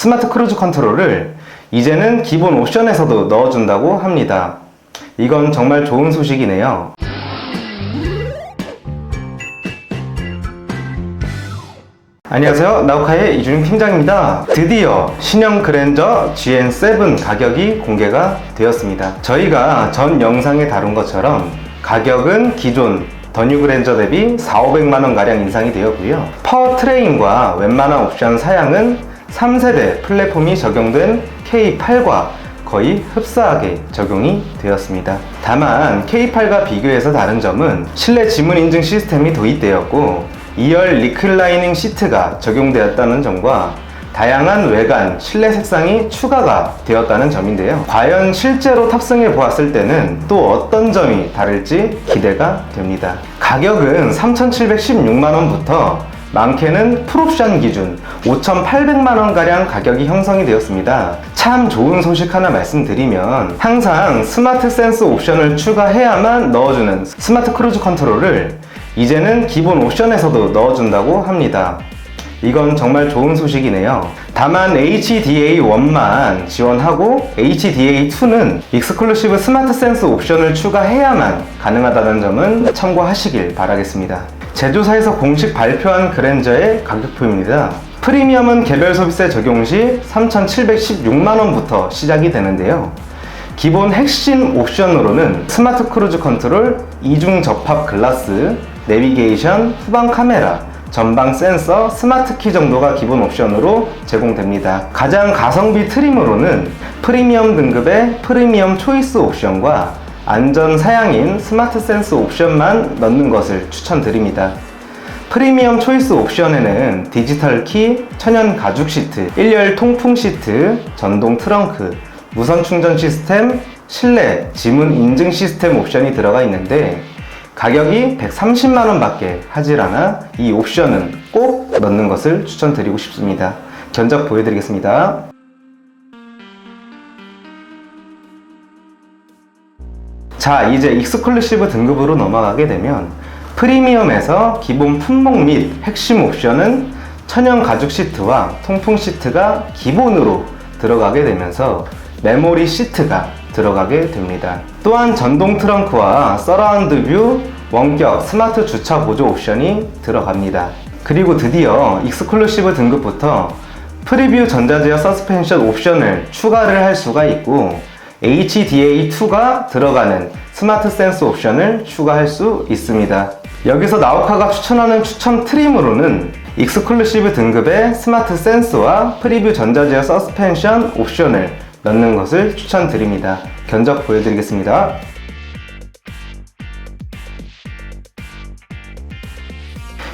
스마트 크루즈 컨트롤을 이제는 기본 옵션에서도 넣어준다고 합니다. 이건 정말 좋은 소식이네요. 안녕하세요. 나우카의 이준용 팀장입니다. 드디어 신형 그랜저 GN7 가격이 공개가 되었습니다. 저희가 전 영상에 다룬 것처럼 가격은 기존 더뉴 그랜저 대비 4, 500만원 가량 인상이 되었고요. 파워트레인과 웬만한 옵션 사양은 3세대 플랫폼이 적용된 K8과 거의 흡사하게 적용이 되었습니다. 다만 K8과 비교해서 다른 점은 실내 지문 인증 시스템이 도입되었고 2열 리클라이닝 시트가 적용되었다는 점과 다양한 외관, 실내 색상이 추가가 되었다는 점인데요. 과연 실제로 탑승해 보았을 때는 또 어떤 점이 다를지 기대가 됩니다. 가격은 3,716만원부터 많게는 풀옵션 기준 5,800만원 가량 가격이 형성이 되었습니다. 참 좋은 소식 하나 말씀드리면 항상 스마트 센스 옵션을 추가해야만 넣어주는 스마트 크루즈 컨트롤을 이제는 기본 옵션에서도 넣어준다고 합니다. 이건 정말 좋은 소식이네요. 다만 HDA1만 지원하고 HDA2는 익스클루시브 스마트 센스 옵션을 추가해야만 가능하다는 점은 참고하시길 바라겠습니다. 제조사에서 공식 발표한 그랜저의 가격표입니다. 프리미엄은 개별 소비세 적용 시 3,716만원부터 시작이 되는데요. 기본 핵심 옵션으로는 스마트 크루즈 컨트롤, 이중 접합 글라스, 내비게이션, 후방 카메라, 전방 센서, 스마트 키 정도가 기본 옵션으로 제공됩니다. 가장 가성비 트림으로는 프리미엄 등급의 프리미엄 초이스 옵션과 안전 사양인 스마트 센스 옵션만 넣는 것을 추천드립니다. 프리미엄 초이스 옵션에는 디지털 키, 천연 가죽 시트, 1열 통풍 시트, 전동 트렁크, 무선 충전 시스템, 실내 지문 인증 시스템 옵션이 들어가 있는데 가격이 130만원 밖에 하질 않아 이 옵션은 꼭 넣는 것을 추천드리고 싶습니다. 견적 보여드리겠습니다. 자, 이제 익스클루시브 등급으로 넘어가게 되면 프리미엄에서 기본 품목 및 핵심 옵션은 천연 가죽 시트와 통풍 시트가 기본으로 들어가게 되면서 메모리 시트가 들어가게 됩니다. 또한 전동 트렁크와 서라운드 뷰, 원격 스마트 주차 보조 옵션이 들어갑니다. 그리고 드디어 익스클루시브 등급부터 프리뷰 전자제어 서스펜션 옵션을 추가를 할 수가 있고 HDA2가 들어가는 스마트 센스 옵션을 추가할 수 있습니다. 여기서 나우카가 추천하는 추천 트림으로는 익스클루시브 등급의 스마트 센스와 프리뷰 전자제어 서스펜션 옵션을 넣는 것을 추천드립니다. 견적 보여드리겠습니다.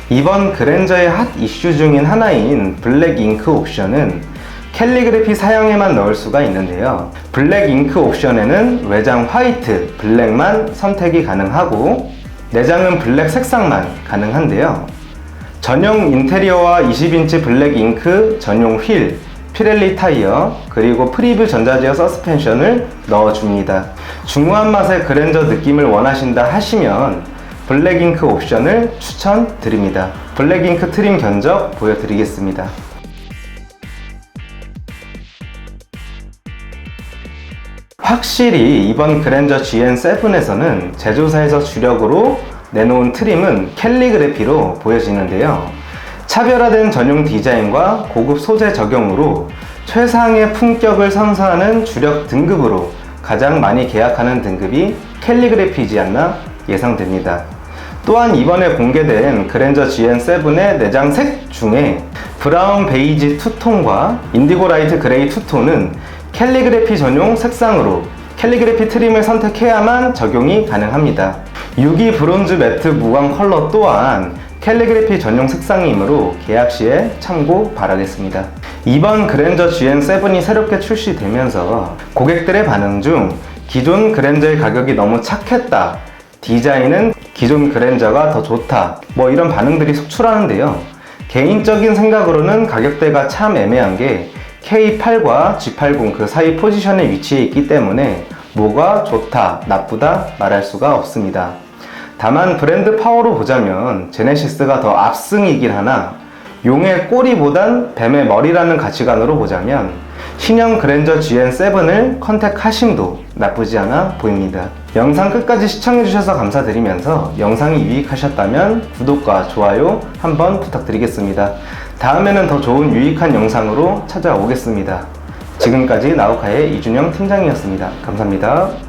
이번 그랜저의 핫 이슈 중인 하나인 블랙 잉크 옵션은 캘리그래피 사양에만 넣을 수가 있는데요. 블랙 잉크 옵션에는 외장 화이트, 블랙만 선택이 가능하고 내장은 블랙 색상만 가능한데요. 전용 인테리어와 20인치 블랙 잉크 전용 휠, 피렐리 타이어, 그리고 프리뷰 전자제어 서스펜션을 넣어줍니다. 중후한 맛의 그랜저 느낌을 원하신다 하시면 블랙 잉크 옵션을 추천드립니다. 블랙 잉크 트림 견적 보여드리겠습니다. 확실히 이번 그랜저 GN7에서는 제조사에서 주력으로 내놓은 트림은 캘리그래피로 보여지는데요. 차별화된 전용 디자인과 고급 소재 적용으로 최상의 품격을 선사하는 주력 등급으로 가장 많이 계약하는 등급이 캘리그래피지 않나 예상됩니다. 또한 이번에 공개된 그랜저 GN7의 내장색 중에 브라운 베이지 투톤과 인디고 라이트 그레이 투톤은 캘리그래피 전용 색상으로 캘리그래피 트림을 선택해야만 적용이 가능합니다. 유기 브론즈 매트 무광 컬러 또한 캘리그래피 전용 색상이므로 계약 시에 참고 바라겠습니다. 이번 그랜저 GN7이 새롭게 출시되면서 고객들의 반응 중 기존 그랜저의 가격이 너무 착했다. 디자인은 기존 그랜저가 더 좋다. 뭐 이런 반응들이 속출하는데요. 개인적인 생각으로는 가격대가 참 애매한 게 K8과 G80 그 사이 포지션에 위치해 있기 때문에 뭐가 좋다, 나쁘다 말할 수가 없습니다. 다만 브랜드 파워로 보자면 제네시스가 더 압승이긴 하나 용의 꼬리보단 뱀의 머리라는 가치관으로 보자면 신형 그랜저 GN7을 컨택하심도 나쁘지 않아 보입니다. 영상 끝까지 시청해주셔서 감사드리면서 영상이 유익하셨다면 구독과 좋아요 한번 부탁드리겠습니다. 다음에는 더 좋은 유익한 영상으로 찾아오겠습니다. 지금까지 나우카의 이준영 팀장이었습니다. 감사합니다.